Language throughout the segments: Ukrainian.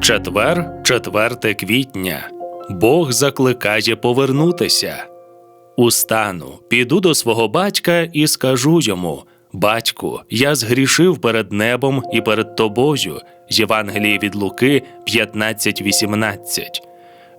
Четвер, 4 квітня. Бог закликає повернутися. Устану, піду до свого батька і скажу йому: Батьку, я згрішив перед небом і перед тобою. Євангеліє від Луки 15.18.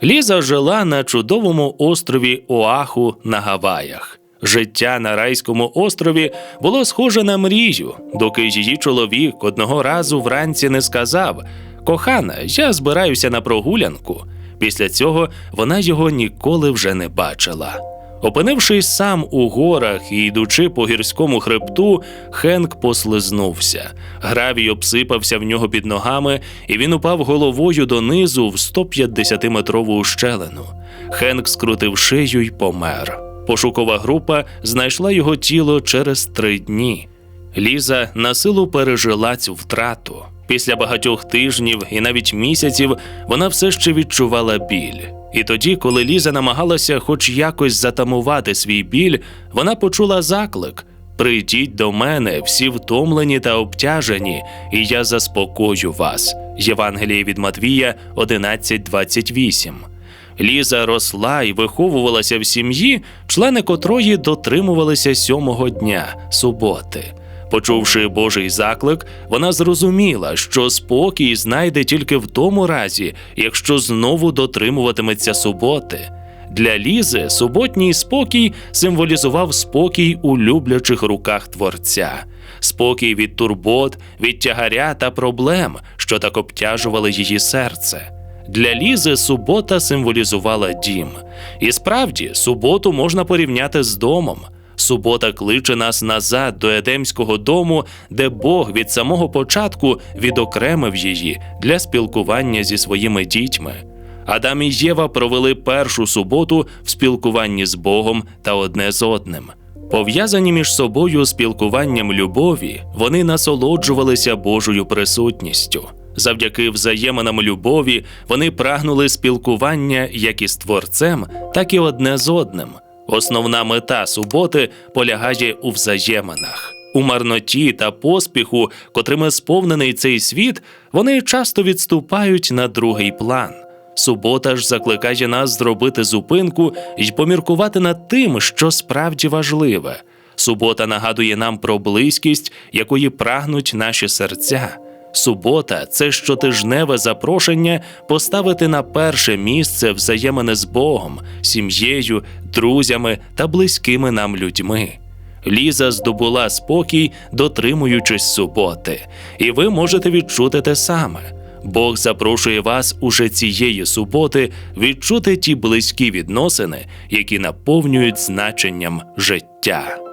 Ліза жила на чудовому острові Оаху на Гаваях. Життя на райському острові було схоже на мрію, доки її чоловік одного разу вранці не сказав: Кохана, я збираюся на прогулянку. Після цього вона його ніколи вже не бачила. Опинившись сам у горах і йдучи по гірському хребту, Хенк послизнувся. Гравій обсипався в нього під ногами, і він упав головою донизу в 150-метрову ущелину. Хенк скрутив шию й помер. Пошукова група знайшла його тіло через три дні. Ліза на силу пережила цю втрату. Після багатьох тижнів і навіть місяців вона все ще відчувала біль. І тоді, коли Ліза намагалася хоч якось затамувати свій біль, вона почула заклик: Прийдіть до мене, всі втомлені та обтяжені, і я заспокою вас. Євангеліє від Матвія 11.28. Ліза росла і виховувалася в сім'ї, члени котрої дотримувалися сьомого дня суботи. Почувши Божий заклик, вона зрозуміла, що спокій знайде тільки в тому разі, якщо знову дотримуватиметься суботи. Для Лізи суботній спокій символізував спокій у люблячих руках Творця, спокій від турбот, від тягаря та проблем, що так обтяжували її серце. Для Лізи субота символізувала дім. І справді, суботу можна порівняти з домом. Субота кличе нас назад до Едемського дому, де Бог від самого початку відокремив її для спілкування зі своїми дітьми. Адам і Єва провели першу суботу в спілкуванні з Богом та одне з одним. Пов'язані між собою спілкуванням любові, вони насолоджувалися Божою присутністю. Завдяки взаєминам любові вони прагнули спілкування як із творцем, так і одне з одним. Основна мета суботи полягає у взаєминах. У марноті та поспіху, котрими сповнений цей світ, вони часто відступають на другий план. Субота ж закликає нас зробити зупинку і поміркувати над тим, що справді важливе. Субота нагадує нам про близькість, якої прагнуть наші серця. Субота це щотижневе запрошення поставити на перше місце взаємини з Богом, сім'єю, друзями та близькими нам людьми. Ліза здобула спокій, дотримуючись суботи, і ви можете відчути те саме. Бог запрошує вас уже цієї суботи відчути ті близькі відносини, які наповнюють значенням життя.